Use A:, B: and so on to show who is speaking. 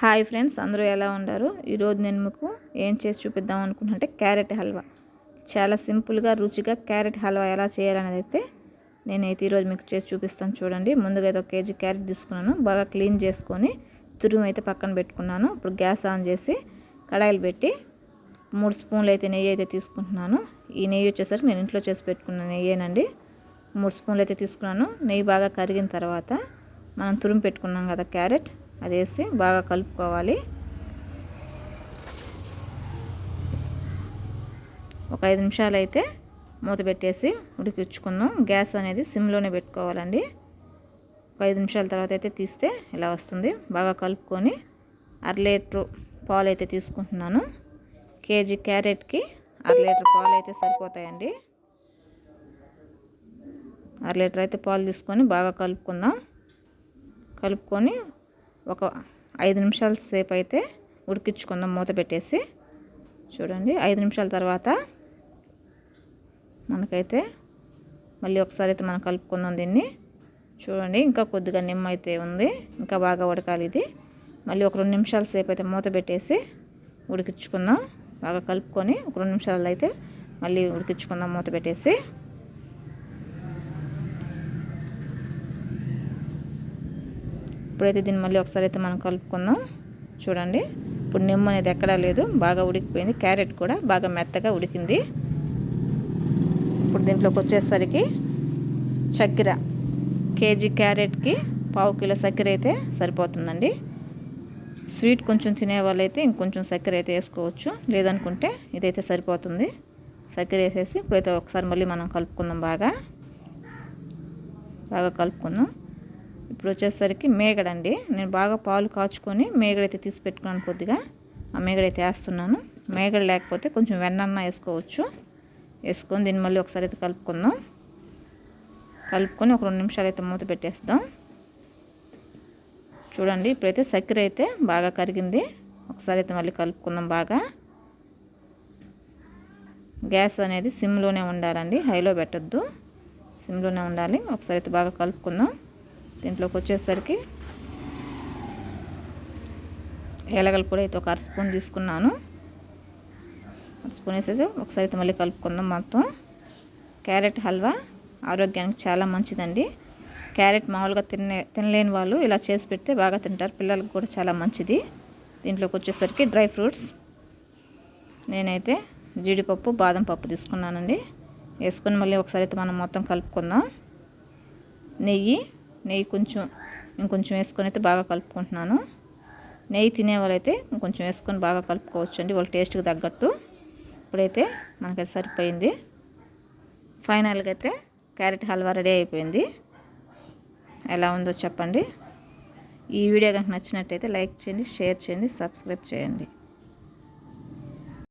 A: Hi friends అందరూ ఎలా ఉన్నారు? ఈరోజు నేను మీకు ఏం చేసి చూపిద్దాం అనుకుంటుంటే క్యారెట్ హల్వా. చాలా సింపుల్గా రుచిగా క్యారెట్ హల్వా ఎలా చేయాలనేది అయితే నేనైతే ఈరోజు మీకు చేసి చూపిస్తాను చూడండి. ముందుగా అయితే ఒక కేజీ క్యారెట్ తీసుకున్నాను. బాగా క్లీన్ చేసుకొని తురుము అయితే పక్కన పెట్టుకున్నాను. ఇప్పుడు గ్యాస్ ఆన్ చేసి కడాయిలు పెట్టి మూడు స్పూన్లు అయితే నెయ్యి అయితే తీసుకుంటున్నాను. ఈ నెయ్యి వచ్చేసరికి నేను ఇంట్లో చేసి పెట్టుకున్న నెయ్యేనండి. మూడు స్పూన్లు అయితే తీసుకున్నాను. నెయ్యి బాగా కరిగిన తర్వాత మనం తురుము పెట్టుకున్నాం కదా క్యారెట్. అది వేసి బాగా కలుపుకోవాలి. ఒక ఐదు నిమిషాలు అయితే మూత పెట్టేసి ఉడికించుకుందాం. గ్యాస్ అనేది సిమ్లోనే పెట్టుకోవాలండి. ఒక ఐదు నిమిషాల తర్వాత అయితే తీస్తే ఇలా వస్తుంది. బాగా కలుపుకొని అర లీటర్ పాలు అయితే తీసుకుంటున్నాను. కేజీ క్యారెట్కి అర లీటర్ పాలు అయితే సరిపోతాయండి. అర లీటర్ అయితే పాలు తీసుకొని బాగా కలుపుకుందాం. కలుపుకొని ఒక ఐదు నిమిషాల సేపు అయితే ఉడికించుకుందాం మూత పెట్టేసి. చూడండి ఐదు నిమిషాల తర్వాత మనకైతే మళ్ళీ ఒకసారి అయితే మనం కలుపుకుందాం దీన్ని. చూడండి ఇంకా కొద్దిగా నిమ్మ అయితే ఉంది ఇంకా బాగా ఉడకాలి ఇది. మళ్ళీ ఒక రెండు నిమిషాల సేపు అయితే మూత పెట్టేసి ఉడికించుకుందాం. బాగా కలుపుకొని ఒక రెండు నిమిషాలు అయితే మళ్ళీ ఉడికించుకుందాం మూత పెట్టేసి. ఇప్పుడైతే దీన్ని మళ్ళీ ఒకసారి అయితే మనం కలుపుకుందాం. చూడండి. ఇప్పుడు నిమ్మ అనేది ఎక్కడా లేదు. బాగా ఉడికిపోయింది. క్యారెట్ కూడా బాగా మెత్తగా ఉడికింది. ఇప్పుడు దీంట్లోకి వచ్చేసరికి చక్కెర. కేజీ క్యారెట్కి పావు కిలో చక్కెర అయితే సరిపోతుందండి. స్వీట్ కొంచెం తినే వాళ్ళైతే ఇంకొంచెం చక్కెర అయితే వేసుకోవచ్చు. లేదనుకుంటే ఇదైతే సరిపోతుంది. చక్కెర వేసేసి ఇప్పుడైతే ఒకసారి మళ్ళీ మనం కలుపుకుందాం బాగా. బాగా కలుపుకుందాం. ఇప్పుడు వచ్చేసరికి మేగడండి. నేను బాగా పాలు కాచుకొని మేగడైతే తీసి పెట్టుకున్నాను కొద్దిగా. ఆ మేగడైతే వేస్తున్నాను. మేగడ లేకపోతే కొంచెం వెన్నన్న వేసుకోవచ్చు. వేసుకొని దీన్ని మళ్ళీ ఒకసారి అయితే కలుపుకుందాం. కలుపుకొని ఒక రెండు నిమిషాలు అయితే మూత పెట్టేస్తాం. చూడండి ఇప్పుడైతే చక్కెర అయితే బాగా కరిగింది. ఒకసారి అయితే మళ్ళీ కలుపుకుందాం బాగా. గ్యాస్ అనేది సిమ్లోనే ఉండాలండి. హైలో పెట్టద్దు. సిమ్లోనే ఉండాలి. ఒకసారి అయితే బాగా కలుపుకుందాం. దీంట్లోకి వచ్చేసరికి ఏలగల పొడి అయితే ఒక అర స్పూన్ తీసుకున్నాను. స్పూన్ వేసేసి ఒకసారి అయితే మళ్ళీ కలుపుకుందాం మొత్తం. క్యారెట్ హల్వా ఆరోగ్యానికి చాలా మంచిదండి. క్యారెట్ మామూలుగా తినే తినలేని వాళ్ళు ఇలా చేసి పెడితే బాగా తింటారు. పిల్లలకు కూడా చాలా మంచిది. దీంట్లోకి వచ్చేసరికి డ్రై ఫ్రూట్స్. నేనైతే జీడిపప్పు బాదం పప్పు తీసుకున్నానండి. వేసుకొని మళ్ళీ ఒకసారి అయితే మనం మొత్తం కలుపుకుందాం. నెయ్యి నెయ్యి కొంచెం ఇంకొంచెం వేసుకొని అయితే బాగా కలుపుకుంటున్నాను. నెయ్యి తినే వాళ్ళైతే ఇంకొంచెం వేసుకొని బాగా కలుపుకోవచ్చు అండి వాళ్ళ టేస్ట్కి తగ్గట్టు. ఇప్పుడైతే మనకైతే సరిపోయింది. ఫైనల్గా అయితే క్యారెట్ హల్వా రెడీ అయిపోయింది. ఎలా ఉందో చెప్పండి. ఈ వీడియో కనుక నచ్చినట్టయితే లైక్ చేయండి షేర్ చేయండి సబ్స్క్రైబ్ చేయండి.